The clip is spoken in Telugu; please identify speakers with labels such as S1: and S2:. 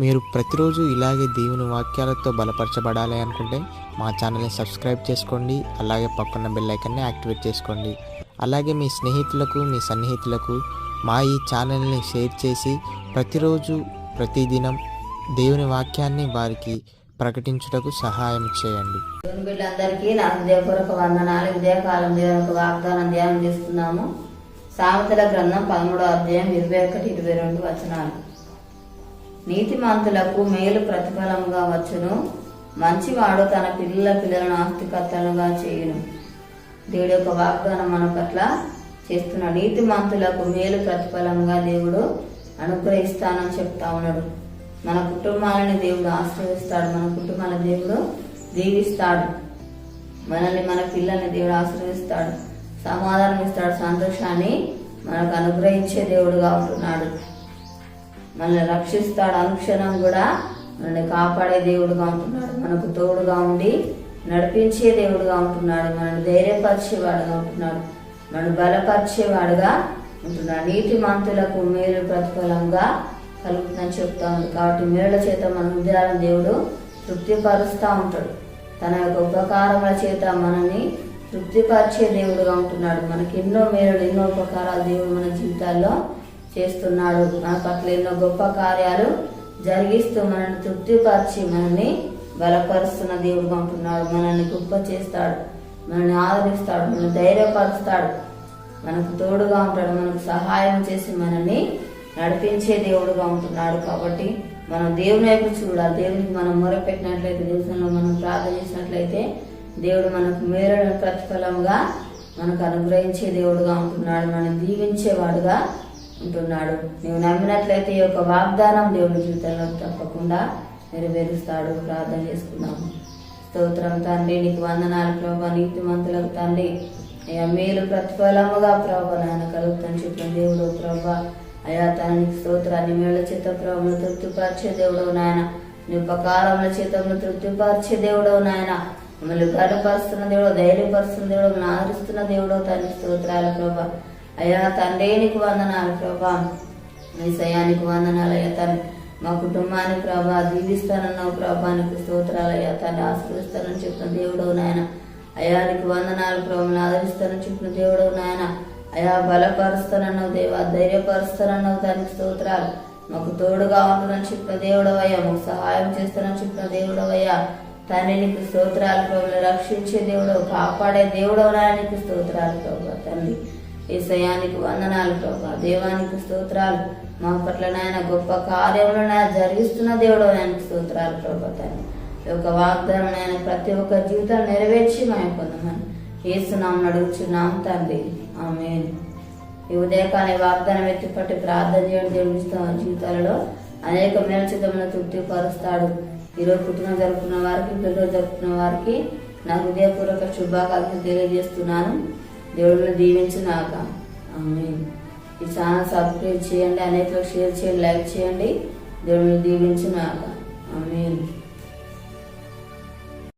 S1: మీరు ప్రతిరోజు ఇలాగే దేవుని వాక్యాలతో బలపరచబడాలి అనుకుంటే మా ఛానల్ని సబ్స్క్రైబ్ చేసుకోండి అలాగే పక్కన బెల్ ఐకన్ని యాక్టివేట్ చేసుకోండి. అలాగే మీ స్నేహితులకు మీ సన్నిహితులకు మా ఈ ఛానల్ని షేర్ చేసి ప్రతిరోజు ప్రతిదినం దేవుని వాక్యాన్ని వారికి ప్రకటించుటకు సహాయం చేయండి.
S2: దేవుని బిడ్డలందరికీ నా హృదయపూర్వక వందనాలు ఉదయకాలం దేవుని వాగ్దానం ధ్యానం చేస్తున్నాము. సామెతల గ్రంథం పదమూడో అధ్యాయం ఇరవై ఒకటి ఇరవై రెండు వచనాలు. నీతిమంతులకు మేలు ప్రతిఫలముగా వచ్చును. మంచివాడు తన పిల్లల పిల్లలను ఆస్తికర్తలుగా చేయును. దేవుడు యొక్క వాగ్దానం మన పట్ల చేస్తున్న నీతిమంతులకు మేలు ప్రతిఫలంగా దేవుడు అనుగ్రహిస్తానని చెప్తా ఉన్నాడు. మన కుటుంబాలని దేవుడు ఆశ్రయిస్తాడు. మన కుటుంబాల దేవుడు దీవిస్తాడు. మనల్ని మన పిల్లల్ని దేవుడు ఆశ్రయిస్తాడు. సమాధానం ఇస్తాడు సంతోషాన్ని మనకు అనుగ్రహించే దేవుడుగా ఉంటున్నాడు. మనల్ని రక్షిస్తాడు అనుక్షణం కూడా మనల్ని కాపాడే దేవుడుగా ఉంటున్నాడు. మనకు తోడుగా ఉండి నడిపించే దేవుడుగా ఉంటున్నాడు. మనల్ని ధైర్యపరిచేవాడుగా ఉంటున్నాడు. మనల్ని బలపరిచేవాడుగా ఉంటున్నాడు. నీతి మంతులకు మేలు ప్రతిఫలంగా కలుగుతుందని చెప్తా ఉంది. కాబట్టి మేళ్ళ చేత మన హృదయాలను దేవుడు తృప్తిపరుస్తూ ఉంటాడు. తన యొక్క ఉపకారముల చేత మనల్ని తృప్తిపరిచే దేవుడుగా ఉంటున్నాడు. మనకి ఎన్నో మేలు ఎన్నో ఉపకారాలు దేవుడు మన జీవితాల్లో చేస్తున్నాడు మన పట్ల ఎన్నో గొప్ప కార్యాలు జరిగిస్తూ మనల్ని తృప్తిపరిచి మనల్ని బలపరుస్తున్న దేవుడుగా ఉంటున్నాడు మనల్ని గొప్ప చేస్తాడు. మనల్ని ఆదరిస్తాడు. మనల్ని ధైర్యపరుస్తాడు. మనకు తోడుగా ఉంటాడు. మనకు సహాయం చేసి మనల్ని నడిపించే దేవుడుగా ఉంటున్నాడు కాబట్టి మనం దేవుని వైపు చూడాలి. దేవునికి మనం మొరపెట్టినట్లయితే దేశంలో మనం ప్రార్థన చేసినట్లయితే దేవుడు మనకు మేరడ ప్రతిఫలంగా మనకు అనుగ్రహించే దేవుడుగా ఉంటున్నాడు. మనం దీవించేవాడుగా ఉంటున్నాడు నీవు నమ్మినట్లయితే ఈ యొక్క వాగ్దానం దేవుని జీవితంలో తప్పకుండా నెరవేరుస్తాడు. ప్రార్థన చేసుకున్నాము స్తోత్రం తండ్రి నీకు వందనాలు ప్రభా. నీతి మంతులకు తండ్రి అయ్యా మేలు ప్రతిఫలముగా ప్రభా. నాయన కలుగుతాను చెప్పిన దేవుడు ప్రభా. అయా తనకి స్తోత్రాన్ని మేళ చేత ప్రభులు తృప్తిపరిచే దేవుడు నాయన. నీ ఉపకారముల చేతములు తృప్తిపరిచే దేవుడు నాయన. మమ్మల్ని గర్వపరుస్తున్న దేవుడు ధైర్యపరుస్తున్న దేవుడు ఆదరిస్తున్న దేవుడు తండ్రి. స్తోత్రాల ప్రభా. అయ్యా తండ్రి నీకు వందనాలు ప్రభా. మీ సయానికి వందనాలు అయ్యా తండ్రి. మా కుటుంబాన్ని ప్రభా దీవిస్తానన్నావు ప్రభానికి స్తోత్రాలు అయ్యా తండ్రి. ఆశ్రయిస్తానని చెప్పిన దేవుడు నాయన. అయ్యా నీకు వందనాలు ప్రభావం ఆదరిస్తానని చెప్పిన దేవుడు నాయన. అయా బలపరుస్తానన్నావు దేవా ధైర్యపరుస్తానన్నావు దానికి స్తోత్రాలు. మాకు తోడుగా ఉంటుందని చెప్పిన దేవుడవయ్యా మాకు సహాయం చేస్తానని చెప్పిన దేవుడవయ్యా తండ్రి నీకు స్తోత్రాలు ప్రభు రక్షించే దేవుడు కాపాడే దేవుడవరా నీకు స్తోత్రాలు ప్రభు తండ్రి. ఈసయానికి వందనాలు ప్రభా. దేవానికి స్తోత్రాలు. మా పట్ల నాయన గొప్ప కార్యములు నాయన జరిగిస్తున్న దేవుడు ఆయనకు స్తోత్రాలు ప్రభా తండ్రి. ఈ యొక్క వాగ్దానం నాయన ప్రతి ఒక్క జీవితాలు నెరవేర్చి మేము పొందమని ఏసునాం అడుగుచున్నాం తండ్రి. ఆమె ఈ ఉదయకాల వాగ్దానం ఎత్తిపట్టి ప్రార్థన చేయడం దేవుడు జీవితాలలో అనేక మేల్చితమైన తృప్తి పరుస్తాడు ఈరోజు పుట్టిన జరుపుకున్న వారికి పిల్లలు జరుపుకున్న వారికి నా హృదయపూర్వక శుభాకాంక్షలు తెలియజేస్తున్నాను. దేవుడిని దీవించినాక ఈ ఛానల్ సబ్స్క్రైబ్ చేయండి అనేకలకు షేర్ చేయండి లైక్ చేయండి. దేవుడిని దీవించినాక ఆమె